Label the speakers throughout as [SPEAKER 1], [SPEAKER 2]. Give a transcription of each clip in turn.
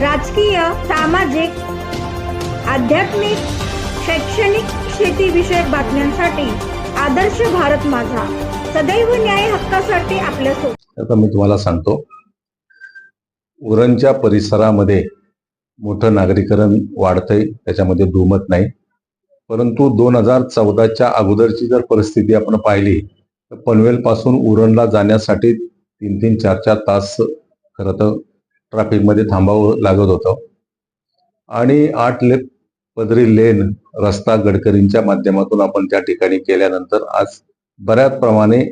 [SPEAKER 1] राजकीय सामाजिक आध्यात्मिक शैक्षणिक शेतीविषयक बातम्यांसाठी आदर्श भारत माझा. सदैव न्याय हक्कासाठी आपल्यासोबत
[SPEAKER 2] आता मी तुम्हाला सांगतो. उरणच्या परिसरामध्ये मोठं नागरीकरण वाढतंय. त्याच्यामध्ये दुमत नाही. परंतु दोन हजार चौदाच्या अगोदरची जर परिस्थिती आपण पाहिली तर पनवेलपासून उरणला जाण्यासाठी तीन तीन चार चार तास खरं तर ट्रॅफिकमध्ये थांबावं लागत होतं. आणि आठ ले पदरी लेन रस्ता गडकरींच्या माध्यमातून आपण त्या ठिकाणी केल्यानंतर आज बऱ्याच प्रमाणे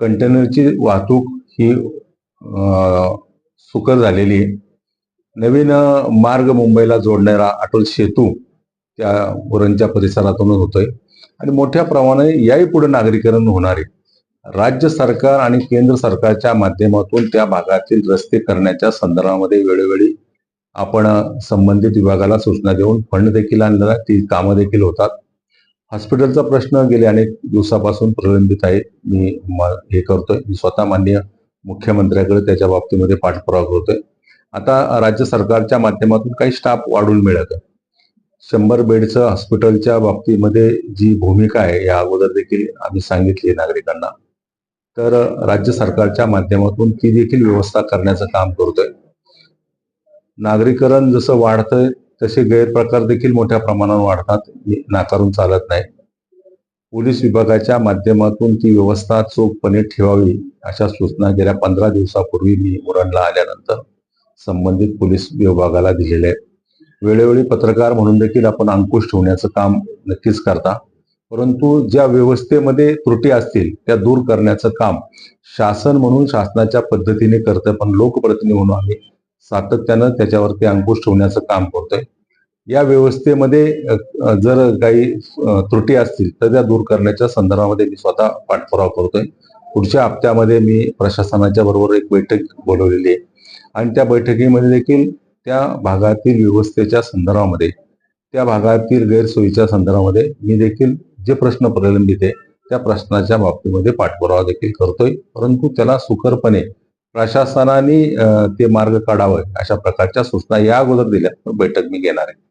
[SPEAKER 2] कंटेनरची वाहतूक ही सुकर झालेली आहे. नवीन मार्ग मुंबईला जोडणारा अटल सेतू त्या उरणच्या परिसरातूनच होतोय. आणि मोठ्या प्रमाणे याही पुढे नागरीकरण होणार आहे. राज्य सरकार आणि केंद्र सरकारच्या माध्यमातून त्या भागातील रस्ते करण्याच्या संदर्भामध्ये वेळोवेळी आपण संबंधित विभागाला सूचना देऊन फंड देखील आणला ती कामं देखील होतात. हॉस्पिटलचा प्रश्न गेले अनेक दिवसापासून प्रलंबित आहे. मी हे करतोय. मी स्वतः मान्य मुख्यमंत्र्याकडे त्याच्या बाबतीमध्ये पाठपुरावा करतोय. आता राज्य सरकारच्या माध्यमातून काही स्टाफ वाढून मिळत शंभर बेडचं हॉस्पिटलच्या बाबतीमध्ये जी भूमिका आहे या अगोदर देखील आम्ही सांगितली नागरिकांना. तर राज्य सरकारच्या माध्यमातून ती देखील व्यवस्था करण्याचं काम करतोय. नागरीकरण जसं वाढतंय तसे गैरप्रकार देखील मोठ्या प्रमाणावर वाढतात नाकारून चालत नाही. पोलीस विभागाच्या माध्यमातून ती व्यवस्था चोखपणे ठेवावी अशा सूचना गेल्या पंधरा दिवसापूर्वी मी उरणला आल्यानंतर संबंधित पोलीस विभागाला दिलेल्या आहेत. वेळोवेळी पत्रकार म्हणून देखील आपण अंकुश ठेवण्याचं काम नक्कीच करता. परंतु ज्या व्यवस्थेमध्ये त्रुटी असतील त्या दूर करण्याचं काम शासन म्हणून शासनाच्या पद्धतीने करतं पण लोकप्रतिनिधी म्हणून आम्ही सातत्यानं त्याच्यावरती अंकुश ठेवण्याचं काम करतोय. या व्यवस्थेमध्ये जर काही त्रुटी असतील तर त्या दूर करण्याच्या संदर्भामध्ये मी स्वतः पाठपुरावा करतोय. पुढच्या हप्त्यामध्ये मी प्रशासनाच्या बरोबर एक बैठक बोलवलेली आहे. आणि त्या बैठकीमध्ये देखील त्या भागातील व्यवस्थेच्या संदर्भामध्ये त्या भागातील गैरसोयीच्या संदर्भामध्ये मी देखील जे प्रश्न प्रलंबित आहे त्या प्रश्नाच्या बाबतीमध्ये पाठपुरावा देखील करतोय. परंतु त्याला सुखरपणे प्रशासनाने ते मार्ग काढावं अशा प्रकारच्या सूचना या अगोदर दिल्या बैठक मी घेणार आहे.